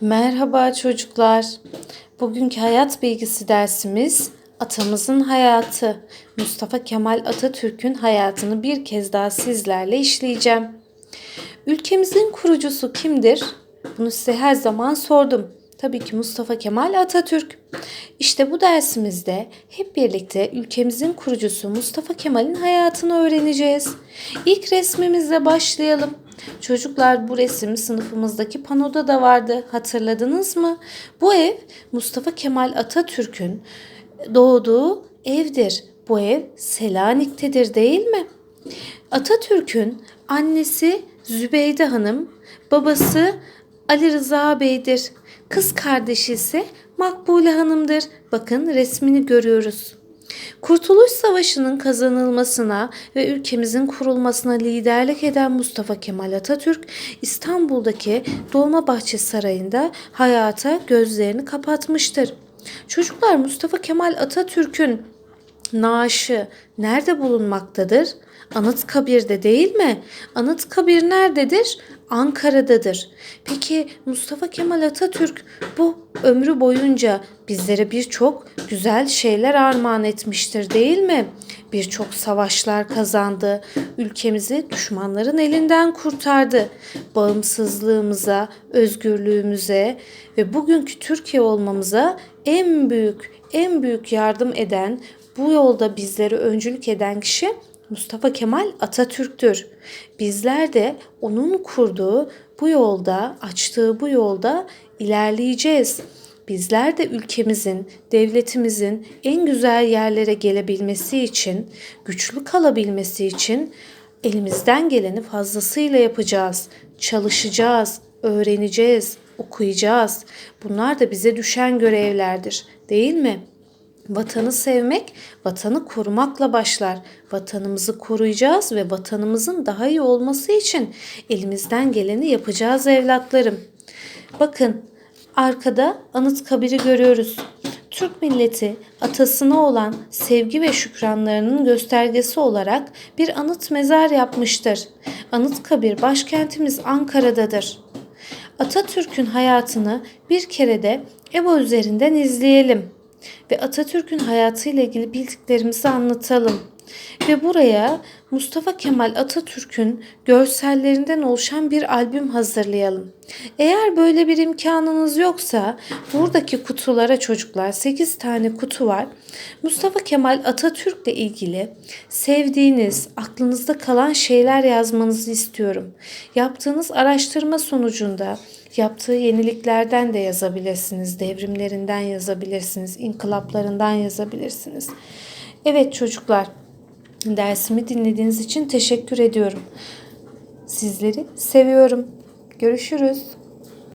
Merhaba çocuklar. Bugünkü hayat bilgisi dersimiz atamızın hayatı. Mustafa Kemal Atatürk'ün hayatını bir kez daha sizlerle işleyeceğim. Ülkemizin kurucusu kimdir? Bunu size her zaman sordum. Tabii ki Mustafa Kemal Atatürk. İşte bu dersimizde hep birlikte ülkemizin kurucusu Mustafa Kemal'in hayatını öğreneceğiz. İlk resmimizle başlayalım. Çocuklar bu resim sınıfımızdaki panoda da vardı. Hatırladınız mı? Bu ev Mustafa Kemal Atatürk'ün doğduğu evdir. Bu ev Selanik'tedir değil mi? Atatürk'ün annesi Zübeyde Hanım, babası Ali Rıza Bey'dir. Kız kardeşi ise Makbule Hanım'dır. Bakın resmini görüyoruz. Kurtuluş Savaşı'nın kazanılmasına ve ülkemizin kurulmasına liderlik eden Mustafa Kemal Atatürk İstanbul'daki Dolmabahçe Sarayı'nda hayata gözlerini kapatmıştır. Çocuklar Mustafa Kemal Atatürk'ün naaşı nerede bulunmaktadır? Anıtkabir'de değil mi? Anıtkabir nerededir? Ankara'dadır. Peki Mustafa Kemal Atatürk bu ömrü boyunca bizlere birçok güzel şeyler armağan etmiştir değil mi? Birçok savaşlar kazandı. Ülkemizi düşmanların elinden kurtardı. Bağımsızlığımıza, özgürlüğümüze ve bugünkü Türkiye olmamıza en büyük en büyük yardım eden, bu yolda bizlere öncülük eden kişi Mustafa Kemal Atatürk'tür. Bizler de onun kurduğu bu yolda, açtığı bu yolda ilerleyeceğiz. Bizler de ülkemizin, devletimizin en güzel yerlere gelebilmesi için, güçlü kalabilmesi için elimizden geleni fazlasıyla yapacağız. Çalışacağız, öğreneceğiz, okuyacağız. Bunlar da bize düşen görevlerdir, değil mi? Vatanı sevmek, vatanı korumakla başlar. Vatanımızı koruyacağız ve vatanımızın daha iyi olması için elimizden geleni yapacağız evlatlarım. Bakın arkada Anıtkabir'i görüyoruz. Türk milleti atasına olan sevgi ve şükranlarının göstergesi olarak bir anıt mezar yapmıştır. Anıtkabir başkentimiz Ankara'dadır. Atatürk'ün hayatını bir kere de EBO üzerinden izleyelim ve Atatürk'ün hayatıyla ilgili bildiklerimizi anlatalım. Ve buraya Mustafa Kemal Atatürk'ün görsellerinden oluşan bir albüm hazırlayalım. Eğer böyle bir imkanınız yoksa buradaki kutulara çocuklar 8 tane kutu var. Mustafa Kemal Atatürk'le ilgili sevdiğiniz, aklınızda kalan şeyler yazmanızı istiyorum. Yaptığınız araştırma sonucunda yaptığı yeniliklerden de yazabilirsiniz, devrimlerinden yazabilirsiniz, inkılaplarından yazabilirsiniz. Evet çocuklar, dersimi dinlediğiniz için teşekkür ediyorum. Sizleri seviyorum. Görüşürüz.